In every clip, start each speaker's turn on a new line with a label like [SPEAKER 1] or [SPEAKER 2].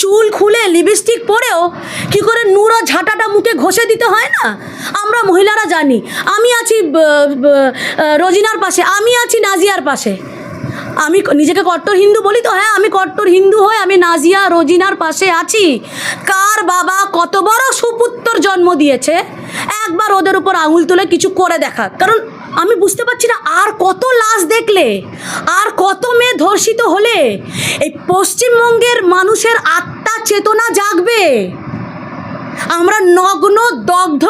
[SPEAKER 1] চুল খুলে লিপস্টিক পরেও কি করে নুরা ঝাঁটাটা মুখে ঘষে দিতে হয় না আমরা মহিলারা জানি আমি আছি রোজিনার পাশে আমি আছি নাজিয়ার পাশে আমি নিজেকে কট্টর হিন্দু বলি তো হ্যাঁ আমি কট্টর হিন্দু হয়ে আমি নাজিয়া রোজিনার পাশে আছি কার বাবা কত বড় সুপুত্তর জন্ম দিয়েছে একবার ওদের উপর আঙুল তুলে কিছু করে দেখা কারণ আমি বুঝতে পারছি না আর কত লাশ দেখলে আর কত মেয়ে ধর্ষিত হলে এই পশ্চিমবঙ্গের মানুষের আত্মা চেতনা জাগবে আমরা নগ্ন দগ্ধ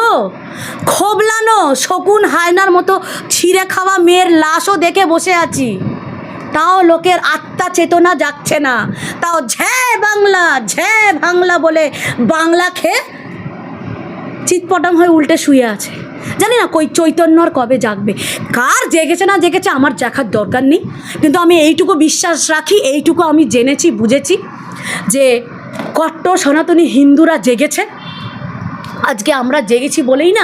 [SPEAKER 1] খোবলানো শকুন হায়নার মতো ছিঁড়ে খাওয়া মেয়ের লাশও দেখে বসে আছি তাও লোকের আত্মা চেতনা যাচ্ছে না তাও ঝ্যা বাংলা ঝ্যা বাংলা বলে বাংলা খেয়ে চিৎপটাম হয়ে উল্টে শুয়ে আছে জানি না কই চৈতন্য আর কবে জাগবে কার জেগেছে না জেগেছে আমার দেখার দরকার নেই কিন্তু আমি এইটুকু বিশ্বাস রাখি এইটুকু আমি জেনেছি বুঝেছি যে কট্ট সনাতনী হিন্দুরা জেগেছে আজকে আমরা জেগেছি বলেই না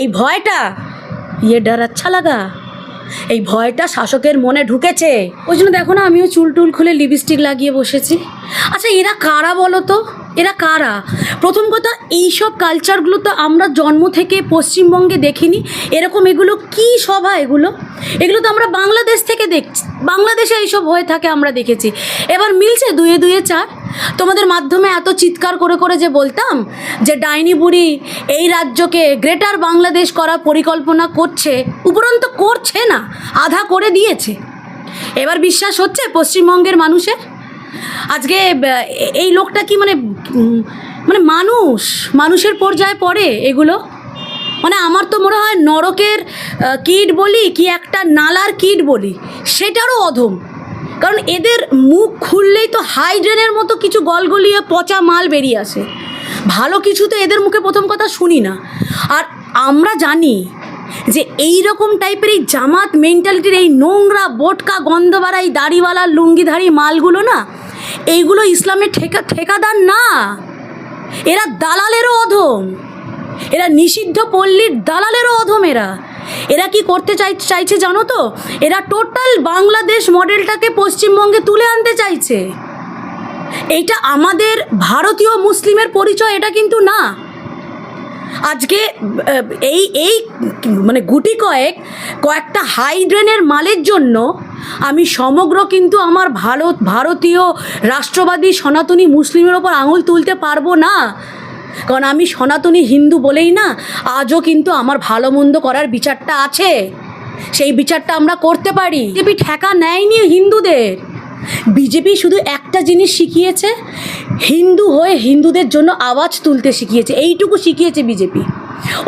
[SPEAKER 1] এই ভয়টা ইয়ে ডর আচ্ছা লাগা এই ভয়টা শাসকের মনে ঢুকেছে ওই জন্য দেখো না আমিও চুল টুল খুলে লিপস্টিক লাগিয়ে বসেছি আচ্ছা এরা কারা বলো তো এরা কারা প্রথম কথা এইসব কালচারগুলো তো আমরা জন্ম থেকে পশ্চিমবঙ্গে দেখিনি এরকম এগুলো কি সভা এগুলো এগুলো তো আমরা বাংলাদেশ থেকে দেখছি বাংলাদেশে এইসব হয়ে থাকে আমরা দেখেছি এবার মিলছে দুয়ে দুয়ে চার তোমাদের মাধ্যমে এত চিৎকার করে করে যে বলতাম যে ডাইনি বুড়ি এই রাজ্যকে গ্রেটার বাংলাদেশ করা পরিকল্পনা করছে উপরন্ত করছে না আধা করে দিয়েছে এবার বিশ্বাস হচ্ছে পশ্চিমবঙ্গের মানুষের আজকে এই লোকটা কি মানে মানে মানুষ মানুষের পর্যায়ে পড়ে এগুলো মানে আমার তো মনে হয় নরকের কীট বলি কি একটা নালার কীট বলি সেটারও অধম কারণ এদের মুখ খুললেই তো হাইড্রেনের মতো কিছু গলগলিয়ে পচা মাল বেরিয়ে আসে ভালো কিছু তো এদের মুখে প্রথম কথা শুনি না আর আমরা জানি যে এই রকম টাইপের এই জামাত মেন্টালিটির এই নোংরা বোটকা গন্ধবাড়া এই দাড়িওয়ালা লুঙ্গিধারী মালগুলো না এইগুলো ইসলামের ঠেকা ঠেকাদার না এরা দালালেরও অধম এরা নিষিদ্ধ পল্লীর দালালেরও অধম এরা এরা কি করতে চাই চাইছে জানো তো এরা টোটাল বাংলাদেশ মডেলটাকে পশ্চিমবঙ্গে তুলে আনতে চাইছে এইটা আমাদের ভারতীয় মুসলিমের পরিচয় এটা কিন্তু না আজকে এই এই মানে গুটি কয়েক কয়েকটা হাইড্রেনের মালের জন্য আমি সমগ্র কিন্তু আমার ভারত ভারতীয় রাষ্ট্রবাদী সনাতনী মুসলিমের ওপর আঙুল তুলতে পারবো না কারণ আমি সনাতনী হিন্দু বলেই না আজও কিন্তু আমার ভালো মন্দ করার বিচারটা আছে সেই বিচারটা আমরা করতে পারি বিজেপি ঠেকা নেয়নি হিন্দুদের বিজেপি শুধু একটা জিনিস শিখিয়েছে হিন্দু হয়ে হিন্দুদের জন্য আওয়াজ তুলতে শিখিয়েছে এইটুকু শিখিয়েছে বিজেপি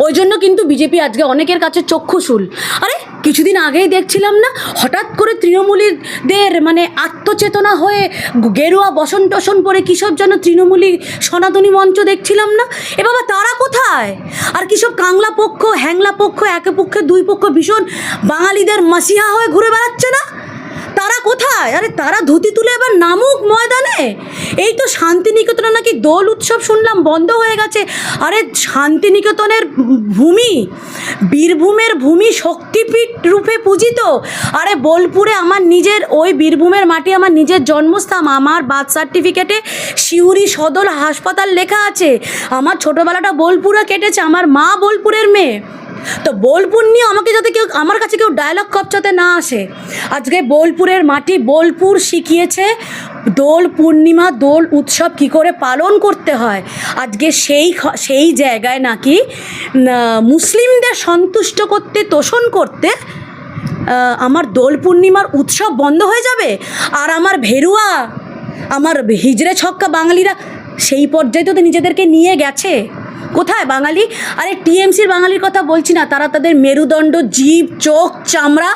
[SPEAKER 1] ওই জন্য কিন্তু বিজেপি আজকে অনেকের কাছে চক্ষুশুল আরে কিছুদিন আগেই দেখছিলাম না হঠাৎ করে তৃণমূলীদের মানে আত্মচেতনা হয়ে গেরুয়া বসন টসন পরে কিসব যেন তৃণমূলী সনাতনী মঞ্চ দেখছিলাম না এ বাবা তারা কোথায় আর কিসব কাংলা পক্ষ হ্যাংলা পক্ষ একে পক্ষে দুই পক্ষ ভীষণ বাঙালিদের মাসিহা হয়ে ঘুরে বেড়াচ্ছে না তারা কোথায় আরে তারা ধুতি তুলে এবার নামুক ময়দানে এই তো শান্তিনিকেতনে নাকি দোল উৎসব শুনলাম বন্ধ হয়ে গেছে আরে শান্তিনিকেতনের ভূমি বীরভূমের ভূমি শক্তিপীঠ রূপে পূজিত আরে বোলপুরে আমার নিজের ওই বীরভূমের মাটি আমার নিজের জন্মস্থান আমার বার্থ সার্টিফিকেটে শিউরি সদর হাসপাতাল লেখা আছে আমার ছোটোবেলাটা বোলপুরে কেটেছে আমার মা বোলপুরের মেয়ে তো বোলপুর নিয়ে আমাকে যাতে কেউ আমার কাছে কেউ ডায়লগ কপচাতে না আসে আজকে বোলপুরের মাটি বোলপুর শিখিয়েছে দোল পূর্ণিমা দোল উৎসব কি করে পালন করতে হয় আজকে সেই সেই জায়গায় নাকি মুসলিমদের সন্তুষ্ট করতে তোষণ করতে আমার দোল পূর্ণিমার উৎসব বন্ধ হয়ে যাবে আর আমার ভেরুয়া আমার হিজড়ে ছক্কা বাঙালিরা সেই পর্যায়ে তো নিজেদেরকে নিয়ে গেছে কোথায় বাঙালি আরে টিএমসির বাঙালির কথা বলছি না তারা তাদের মেরুদণ্ড জীব চোখ চামড়া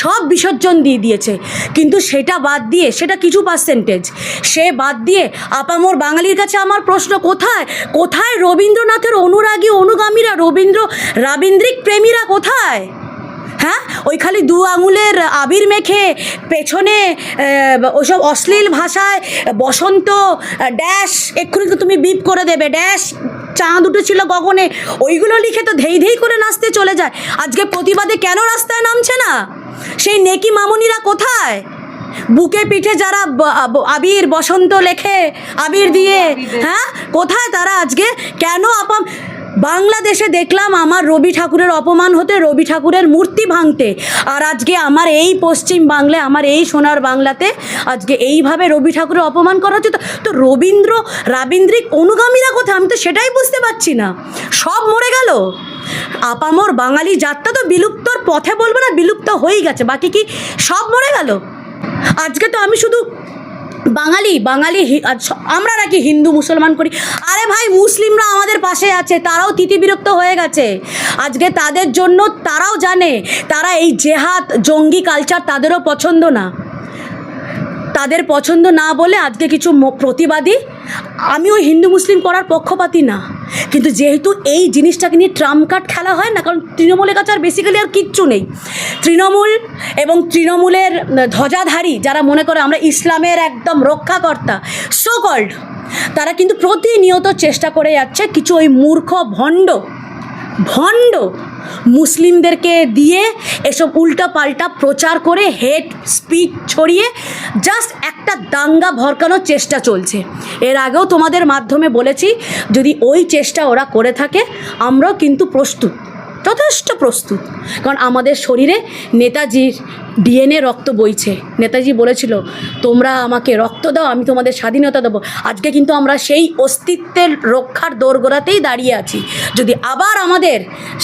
[SPEAKER 1] সব বিসর্জন দিয়ে দিয়েছে কিন্তু সেটা বাদ দিয়ে সেটা কিছু পার্সেন্টেজ সে বাদ দিয়ে আপামোর বাঙালির কাছে আমার প্রশ্ন কোথায় কোথায় রবীন্দ্রনাথের অনুরাগী অনুগামীরা রবীন্দ্র রাবীন্দ্রিক প্রেমীরা কোথায় হ্যাঁ ওই খালি দু আঙুলের আবির মেখে পেছনে ওসব অশ্লীল ভাষায় বসন্ত ড্যাশ এক্ষুনি তো তুমি বিপ করে দেবে ড্যাশ চাঁদ উঠেছিল গগনে ওইগুলো লিখে তো ধেই ধেই করে নাচতে চলে যায় আজকে প্রতিবাদে কেন রাস্তায় নামছে না সেই নেকি মামুনিরা কোথায় বুকে পিঠে যারা আবির বসন্ত লেখে আবির দিয়ে হ্যাঁ কোথায় তারা আজকে কেন আপাম বাংলাদেশে দেখলাম আমার রবি ঠাকুরের অপমান হতে রবি ঠাকুরের মূর্তি ভাঙতে আর আজকে আমার এই পশ্চিম বাংলায় আমার এই সোনার বাংলাতে আজকে এইভাবে রবি ঠাকুরের অপমান করা হচ্ছে তো রবীন্দ্র রাবীন্দ্রিক অনুগামীরা কোথায় আমি তো সেটাই বুঝতে পারছি না সব মরে গেল আপামর বাঙালি যাত্রা তো বিলুপ্তর পথে বলবো না বিলুপ্ত হয়েই গেছে বাকি কি সব মরে গেল আজকে তো আমি শুধু বাঙালি বাঙালি আমরা নাকি হিন্দু মুসলমান করি আরে ভাই মুসলিমরা আমাদের পাশে আছে তারাও তিতিবিরক্ত হয়ে গেছে আজকে তাদের জন্য তারাও জানে তারা এই জেহাদ জঙ্গি কালচার তাদেরও পছন্দ না তাদের পছন্দ না বলে আজকে কিছু প্রতিবাদী আমিও হিন্দু মুসলিম করার পক্ষপাতি না কিন্তু যেহেতু এই জিনিসটাকে নিয়ে ট্রাম্প কার্ড খেলা হয় না কারণ তৃণমূলের কাছে আর বেসিক্যালি আর কিচ্ছু নেই তৃণমূল এবং তৃণমূলের ধ্বজাধারী যারা মনে করে আমরা ইসলামের একদম রক্ষাকর্তা সোকল্ড তারা কিন্তু প্রতিনিয়ত চেষ্টা করে যাচ্ছে কিছু ওই মূর্খ ভণ্ড ভণ্ড মুসলিমদেরকে দিয়ে এসব উল্টা পাল্টা প্রচার করে হেড স্পিচ ছড়িয়ে জাস্ট একটা দাঙ্গা ভরকানোর চেষ্টা চলছে এর আগেও তোমাদের মাধ্যমে বলেছি যদি ওই চেষ্টা ওরা করে থাকে আমরাও কিন্তু প্রস্তুত যথেষ্ট প্রস্তুত কারণ আমাদের শরীরে নেতাজির ডিএনএ রক্ত বইছে নেতাজি বলেছিল তোমরা আমাকে রক্ত দাও আমি তোমাদের স্বাধীনতা দেবো আজকে কিন্তু আমরা সেই অস্তিত্বের রক্ষার দোরগোড়াতেই দাঁড়িয়ে আছি যদি আবার আমাদের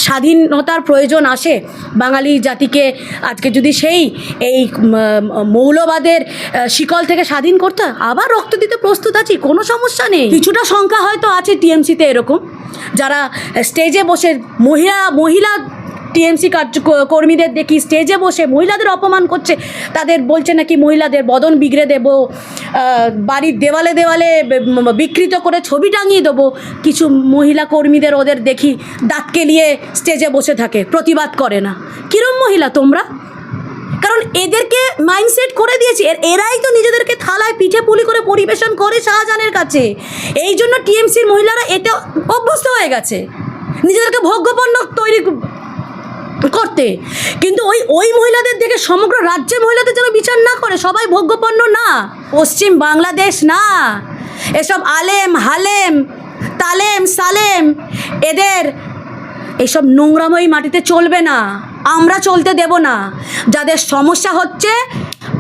[SPEAKER 1] স্বাধীনতার প্রয়োজন আসে বাঙালি জাতিকে আজকে যদি সেই এই মৌলবাদের শিকল থেকে স্বাধীন করতে আবার রক্ত দিতে প্রস্তুত আছি কোনো সমস্যা নেই কিছুটা সংখ্যা হয়তো আছে টিএমসিতে এরকম যারা স্টেজে বসে মহিলা মহিলা টিএমসি কার্য কর্মীদের দেখি স্টেজে বসে মহিলাদের অপমান করছে তাদের বলছে নাকি মহিলাদের বদন বিগড়ে দেব বাড়ির দেওয়ালে দেওয়ালে বিকৃত করে ছবি টাঙিয়ে দেবো কিছু মহিলা কর্মীদের ওদের দেখি দাঁতকে নিয়ে স্টেজে বসে থাকে প্রতিবাদ করে না কিরম মহিলা তোমরা কারণ এদেরকে মাইন্ডসেট করে দিয়েছে এরাই তো নিজেদেরকে থালায় পিঠে পুলি করে পরিবেশন করে শাহজাহানের কাছে এই জন্য টিএমসির মহিলারা এতে অভ্যস্ত হয়ে গেছে নিজেদেরকে ভোগ্যপণ্য তৈরি করতে কিন্তু ওই ওই মহিলাদের দেখে সমগ্র রাজ্যের মহিলাদের যেন বিচার না করে সবাই ভোগ্যপণ্য না পশ্চিম বাংলাদেশ না এসব আলেম হালেম তালেম সালেম এদের এইসব নোংরাময়ী মাটিতে চলবে না আমরা চলতে দেব না যাদের সমস্যা হচ্ছে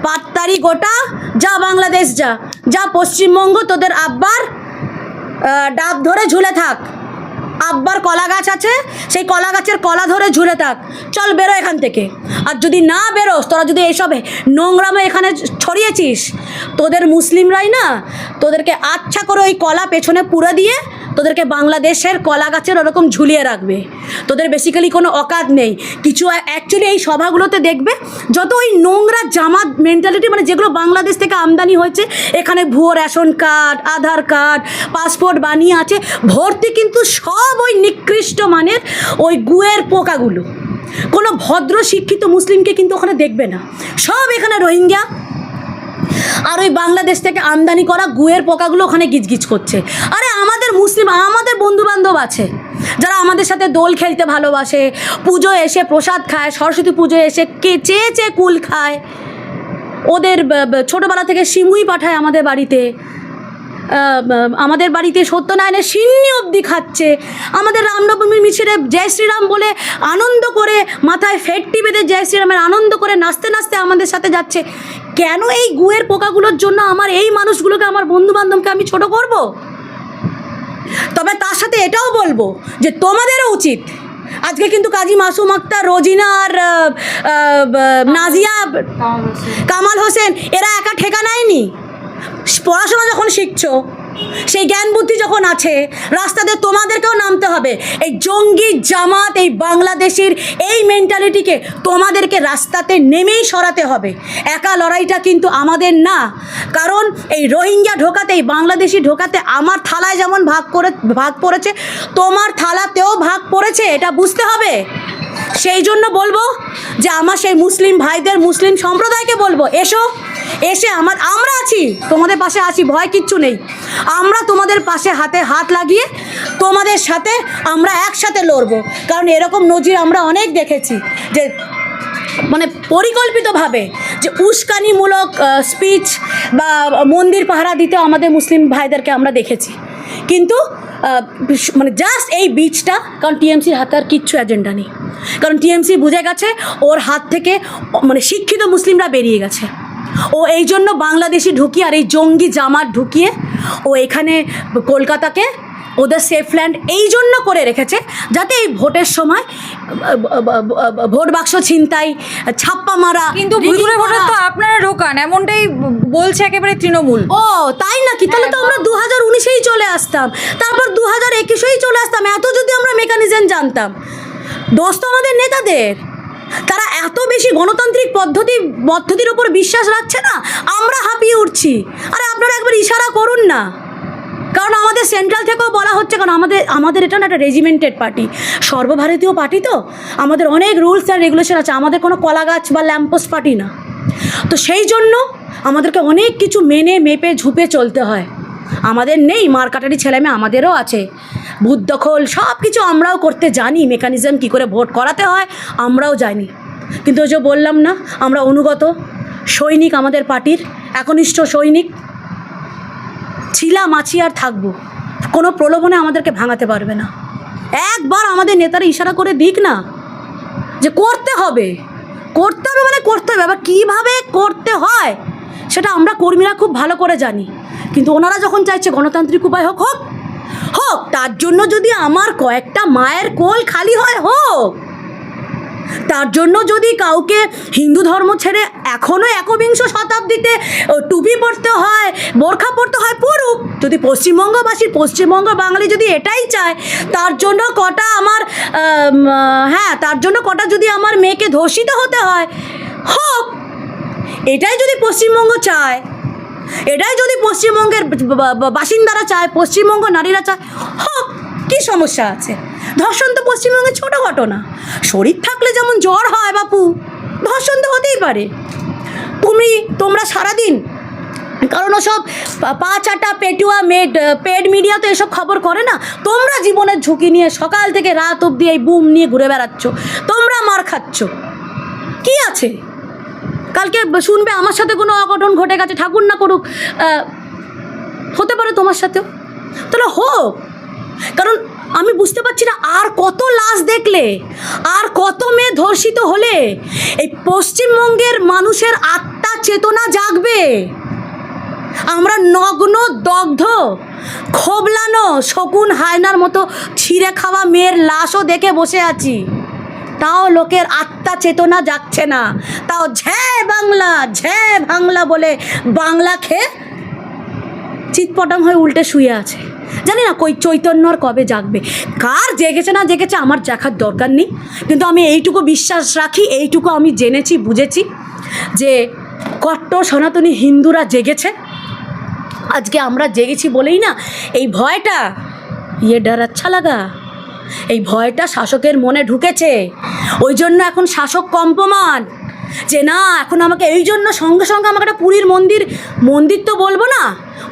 [SPEAKER 1] পাত্তারি গোটা যা বাংলাদেশ যা যা পশ্চিমবঙ্গ তোদের আব্বার ডাব ধরে ঝুলে থাক আব্বার কলা গাছ আছে সেই কলা গাছের কলা ধরে ঝুলে থাক চল বেরো এখান থেকে আর যদি না বেরোস তোরা যদি এইসব নোংরামে এখানে ছড়িয়েছিস তোদের মুসলিমরাই না তোদেরকে আচ্ছা করে ওই কলা পেছনে পুরো দিয়ে তোদেরকে বাংলাদেশের কলা গাছের ওরকম ঝুলিয়ে রাখবে তোদের বেসিক্যালি কোনো অকাত নেই কিছু অ্যাকচুয়ালি এই সভাগুলোতে দেখবে যত ওই নোংরা জামা মেন্টালিটি মানে যেগুলো বাংলাদেশ থেকে আমদানি হয়েছে এখানে ভুয়ো ration card Aadhaar card passport বানিয়ে আছে ভর্তি কিন্তু সব সব ওই নিকৃষ্ট মানের ওই গুয়ের পোকাগুলো কোনো ভদ্র শিক্ষিত মুসলিমকে কিন্তু ওখানে দেখবে না সব এখানে রোহিঙ্গা আর ওই বাংলাদেশ থেকে আমদানি করা গুয়ের পোকাগুলো ওখানে গিজগিজ করছে আরে আমাদের মুসলিম আমাদের বন্ধুবান্ধব আছে যারা আমাদের সাথে দোল খেলতে ভালোবাসে পুজো এসে প্রসাদ খায় সরস্বতী পুজো এসে কে চেয়ে চেয়ে কুল খায় ওদের ছোটোবেলা থেকে শিমুই পাঠায় আমাদের বাড়িতে আমাদের বাড়িতে সত্যনারায়ণের সিন্নি অবধি খাচ্ছে আমাদের রামনবমীর মিছিলে জয় শ্রীরাম বলে আনন্দ করে মাথায় ফেটটি বেঁধে জয় শ্রীরামের আনন্দ করে নাচতে নাচতে আমাদের সাথে যাচ্ছে কেন এই গুয়ের পোকাগুলোর জন্য আমার এই মানুষগুলোকে আমার বন্ধুবান্ধবকে আমি ছোট করব। তবে তার সাথে এটাও বলবো যে তোমাদেরও উচিত আজকে কিন্তু কাজী মাসুম আক্তার রোজিনা আর নাজিয়া কামাল হোসেন এরা একা ঠেকা নেয়নি পড়াশোনা যখন শিখছো সেই জ্ঞান বুদ্ধি যখন আছে রাস্তাতে তোমাদেরকেও নামতে হবে এই জঙ্গি জামাত এই বাংলাদেশের এই মেন্টালিটিকে তোমাদেরকে রাস্তাতে নেমেই সরাতে হবে একা লড়াইটা কিন্তু আমাদের না কারণ এই রোহিঙ্গা ঢোকাতে এই বাংলাদেশি ঢোকাতে আমার থালায় যেমন ভাগ করে ভাগ পড়েছে তোমার থালাতেও ভাগ পড়েছে এটা বুঝতে হবে সেই জন্য বলবো যে আমার সেই মুসলিম ভাইদের মুসলিম সম্প্রদায়কে বলবো এসো এসে আমার আমরা আছি তোমাদের পাশে আছি ভয় কিচ্ছু নেই আমরা তোমাদের পাশে হাতে হাত লাগিয়ে তোমাদের সাথে আমরা একসাথে লড়বো কারণ এরকম নজির আমরা অনেক দেখেছি যে মানে পরিকল্পিতভাবে যে উস্কানিমূলক স্পিচ বা মন্দির পাহারা দিতে আমাদের মুসলিম ভাইদেরকে আমরা দেখেছি কিন্তু মানে জাস্ট এই বীজটা কারণ টিএমসির হাতে আর কিচ্ছু এজেন্ডা নেই কারণ টিএমসি বুঝে গেছে ওর হাত থেকে মানে শিক্ষিত মুসলিমরা বেরিয়ে গেছে ও এই জন্য বাংলাদেশি ঢুকিয়ে আর এই জঙ্গি জামাত ঢুকিয়ে ও এখানে কলকাতাকে ওদের ল্যান্ড এই জন্য করে রেখেছে যাতে এই ভোটের সময় ভোট বাক্স ছিনতাই ছাপ্পা মারা কিন্তু তো আপনারা ঢোকান এমনটাই বলছে একেবারে তৃণমূল ও তাই নাকি তাহলে তো হ্যাঁ, আমরা দু হাজার উনিশেই চলে আসতাম তারপর দু হাজার একুশেই চলে আসতাম এত যদি আমরা মেকানিজম জানতাম দোস্ত আমাদের নেতাদের তারা এত বেশি গণতান্ত্রিক পদ্ধতি পদ্ধতির ওপর বিশ্বাস রাখছে না আমরা হাঁপিয়ে উঠছি আরে আপনারা একবার ইশারা করুন না কারণ আমাদের সেন্ট্রাল থেকেও বলা হচ্ছে কারণ আমাদের আমাদের এটা না একটা রেজিমেন্টেড পার্টি সর্বভারতীয় পার্টি তো আমাদের অনেক রুলস অ্যান্ড রেগুলেশন আছে আমাদের কোনো কলা গাছ বা ল্যাম্পোস্ট পার্টি না তো সেই জন্য আমাদেরকে অনেক কিছু মেনে মেপে ঝুপে চলতে হয় আমাদের নেই মার কাটারি ছেলেমেয়ে আমাদেরও আছে ভূত দখল সব কিছু আমরাও করতে জানি মেকানিজম কি করে ভোট করাতে হয় আমরাও জানি কিন্তু ওই যে বললাম না আমরা অনুগত সৈনিক আমাদের পার্টির একনিষ্ঠ সৈনিক ছিলাম আছি আর থাকবো কোনো প্রলোভনে আমাদেরকে ভাঙাতে পারবে না একবার আমাদের নেতারা ইশারা করে দিক না যে করতে হবে করতে হবে মানে করতে হবে আবার কীভাবে করতে হয় সেটা আমরা কর্মীরা খুব ভালো করে জানি কিন্তু ওনারা যখন চাইছে গণতান্ত্রিক উপায় হোক হোক হোক তার জন্য যদি আমার কয়েকটা মায়ের কোল খালি হয় হোক তার জন্য যদি কাউকে হিন্দু ধর্ম ছেড়ে এখনও একবিংশ শতাব্দীতে টুপি পরতে হয় বোরখা পরতে হয় পড়ুক যদি পশ্চিমবঙ্গবাসী পশ্চিমবঙ্গ বাঙালি যদি এটাই চায় তার জন্য কটা আমার হ্যাঁ তার জন্য কটা যদি আমার মেয়েকে ধর্ষিত হতে হয় হোক এটাই যদি পশ্চিমবঙ্গ চায় এটাই যদি পশ্চিমবঙ্গের বাসিন্দারা চায় পশ্চিমবঙ্গ নারীরা চায় হ কি সমস্যা আছে ধর্ষণ তো পশ্চিমবঙ্গের ছোট ঘটনা শরীর থাকলে যেমন জ্বর হয় বাপু ধর্ষণ তো হতেই পারে তুমি তোমরা সারাদিন কারণ ওসব পা চাটা পেটুয়া মেড পেড মিডিয়া তো এসব খবর করে না তোমরা জীবনের ঝুঁকি নিয়ে সকাল থেকে রাত অবধি এই বুম নিয়ে ঘুরে বেড়াচ্ছ তোমরা মার খাচ্ছ কি আছে কালকে শুনবে আমার সাথে কোনো অঘটন ঘটে গেছে ঠাকুর না করুক হতে পারে তোমার সাথেও তাহলে হোক কারণ আমি বুঝতে পারছি না আর কত লাশ দেখলে আর কত মেয়ে ধর্ষিত হলে এই পশ্চিমবঙ্গের মানুষের আত্মা চেতনা জাগবে আমরা নগ্ন দগ্ধ খোবলানো শকুন হায়নার মতো ছিঁড়ে খাওয়া মেয়ের লাশও দেখে বসে আছি তাও লোকের আত্মা চেতনা যাচ্ছে না তাও ঝ্যা বাংলা ঝ্যা বাংলা বলে বাংলা খেয়ে চিৎপটাং হয়ে উল্টে শুয়ে আছে জানি না কই চৈতন্য আর কবে জাগবে কার জেগেছে না জেগেছে আমার দেখার দরকার নেই কিন্তু আমি এইটুকু বিশ্বাস রাখি এইটুকু আমি জেনেছি বুঝেছি যে কট্ট সনাতনী হিন্দুরা জেগেছে আজকে আমরা জেগেছি বলেই না এই ভয়টা ইয়ে ডার আচ্ছা লাগা এই ভয়টা শাসকের মনে ঢুকেছে ওই জন্য এখন শাসক কম্পমান যে না এখন আমাকে এই জন্য সঙ্গে সঙ্গে আমাকে একটা পুরীর মন্দির মন্দির তো বলবো না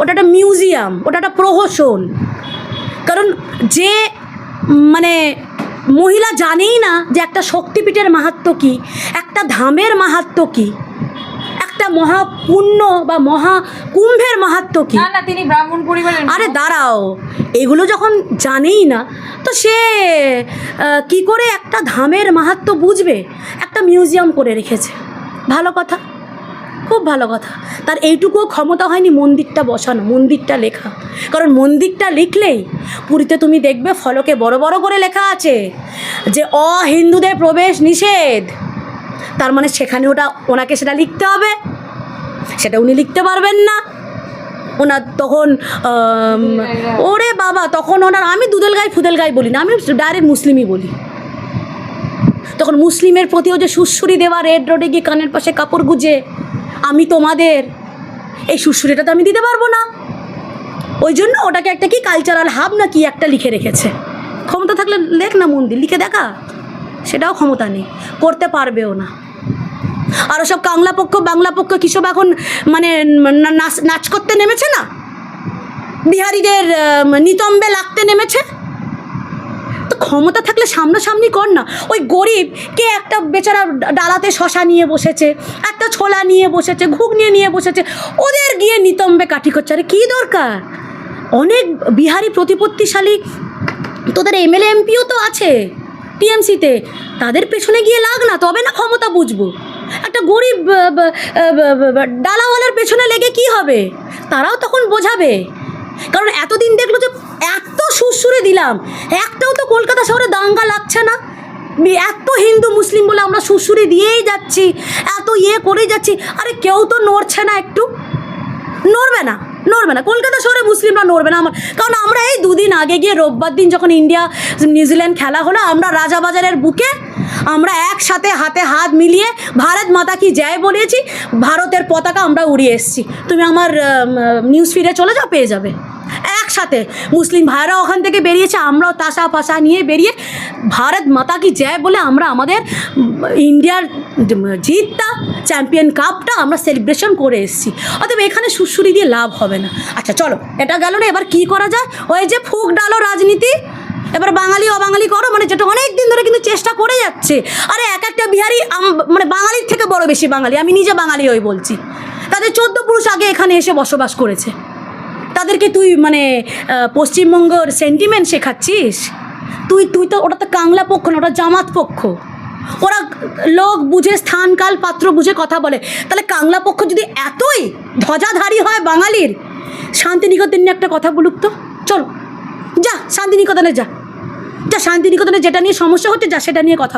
[SPEAKER 1] ওটা একটা মিউজিয়াম ওটা একটা প্রহসন কারণ যে মানে মহিলা জানেই না যে একটা শক্তিপীঠের মাহাত্ম কী একটা ধামের মাহাত্ম কী একটা মহাপুণ্য বা মহা কুম্ভের মাহাত্ম কি না তিনি ব্রাহ্মণ পরিবারের আরে দাঁড়াও এগুলো যখন জানেই না তো সে কি করে একটা ধামের মাহাত্ম বুঝবে একটা মিউজিয়াম করে রেখেছে ভালো কথা খুব ভালো কথা তার এইটুকুও ক্ষমতা হয়নি মন্দিরটা বসানো মন্দিরটা লেখা কারণ মন্দিরটা লিখলেই পুরীতে তুমি দেখবে ফলকে বড় বড় করে লেখা আছে যে অহিন্দুদের প্রবেশ নিষেধ তার মানে সেখানে ওটা ওনাকে সেটা লিখতে হবে সেটা উনি লিখতে পারবেন না ওনার তখন ওরে বাবা তখন ওনার আমি দুদল গায়ে ফুদেল গায়ে বলি না আমি ডাইরেক্ট মুসলিমই বলি তখন মুসলিমের প্রতিও যে সুশ্রী দেওয়া রেড রোডে গিয়ে কানের পাশে কাপড় গুজে আমি তোমাদের এই সুশ্রীটা তো আমি দিতে পারবো না ওই জন্য ওটাকে একটা কি কালচারাল হাব না কি একটা লিখে রেখেছে ক্ষমতা থাকলে লেখ না মন্দির লিখে দেখা সেটাও ক্ষমতা নেই করতে পারবেও না আর সব কাংলা পক্ষ বাংলা পক্ষ কিসব এখন মানে নাচ নাচ করতে নেমেছে না বিহারিদের নিতম্বে লাগতে নেমেছে তো ক্ষমতা থাকলে সামনাসামনি কর না ওই গরিব কে একটা বেচারা ডালাতে শশা নিয়ে বসেছে একটা ছোলা নিয়ে বসেছে ঘুগনি নিয়ে বসেছে ওদের গিয়ে নিতম্বে কাঠি করছে আরে কী দরকার অনেক বিহারি প্রতিপত্তিশালী তোদের এমএলএ এমপিও তো আছে টিএমসিতে তাদের পেছনে গিয়ে লাগ না তবে না ক্ষমতা বুঝবো একটা গরিব ডালাওয়ালার পেছনে লেগে কি হবে তারাও তখন বোঝাবে কারণ এতদিন দেখলো যে এত সুরসুরে দিলাম একটাও তো কলকাতা শহরে দাঙ্গা লাগছে না এত হিন্দু মুসলিম বলে আমরা সুসুরি দিয়েই যাচ্ছি এত ইয়ে করেই যাচ্ছি আরে কেউ তো নড়ছে না একটু নড়বে না নড়বে না কলকাতা শহরে মুসলিমরা নড়বে না আমার কারণ আমরা এই দুদিন আগে গিয়ে রোববার দিন যখন ইন্ডিয়া নিউজিল্যান্ড খেলা হলো আমরা রাজাবাজারের বুকে আমরা একসাথে হাতে হাত মিলিয়ে ভারত মাতা কি জয় বলেছি ভারতের পতাকা আমরা উড়িয়ে এসেছি তুমি আমার নিউজ ফিরে চলে যাও পেয়ে যাবে একসাথে মুসলিম ভাইরা ওখান থেকে বেরিয়েছে আমরাও তাসা পাশা নিয়ে বেরিয়ে ভারত মাতা কি জয় বলে আমরা আমাদের ইন্ডিয়ার জিতটা চ্যাম্পিয়ন কাপটা আমরা সেলিব্রেশন করে এসেছি অতএব এখানে সুসুরি দিয়ে লাভ হবে না আচ্ছা চলো এটা গেল না এবার কি করা যায় ওই যে ফুক ডালো রাজনীতি এবার বাঙালি অবাঙালি করো মানে যেটা অনেক দিন ধরে কিন্তু চেষ্টা করে যাচ্ছে আরে এক একটা বিহারি মানে বাঙালির থেকে বড় বেশি বাঙালি আমি নিজে বাঙালি হয়ে বলছি তাদের চোদ্দ পুরুষ আগে এখানে এসে বসবাস করেছে তাদেরকে তুই মানে পশ্চিমবঙ্গর সেন্টিমেন্ট শেখাচ্ছিস তুই তুই তো ওটা তো কাংলা পক্ষ না ওটা জামাত পক্ষ ওরা লোক বুঝে স্থানকাল পাত্র বুঝে কথা বলে তাহলে কাংলা পক্ষ যদি এতই ধ্বজাধারী হয় বাঙালির শান্তিনিকেতন নিয়ে একটা কথা বলুক তো চলো যা শান্তিনিকেতনে যা যা শান্তিনিকেতনে যেটা নিয়ে সমস্যা হচ্ছে যা সেটা নিয়ে কথা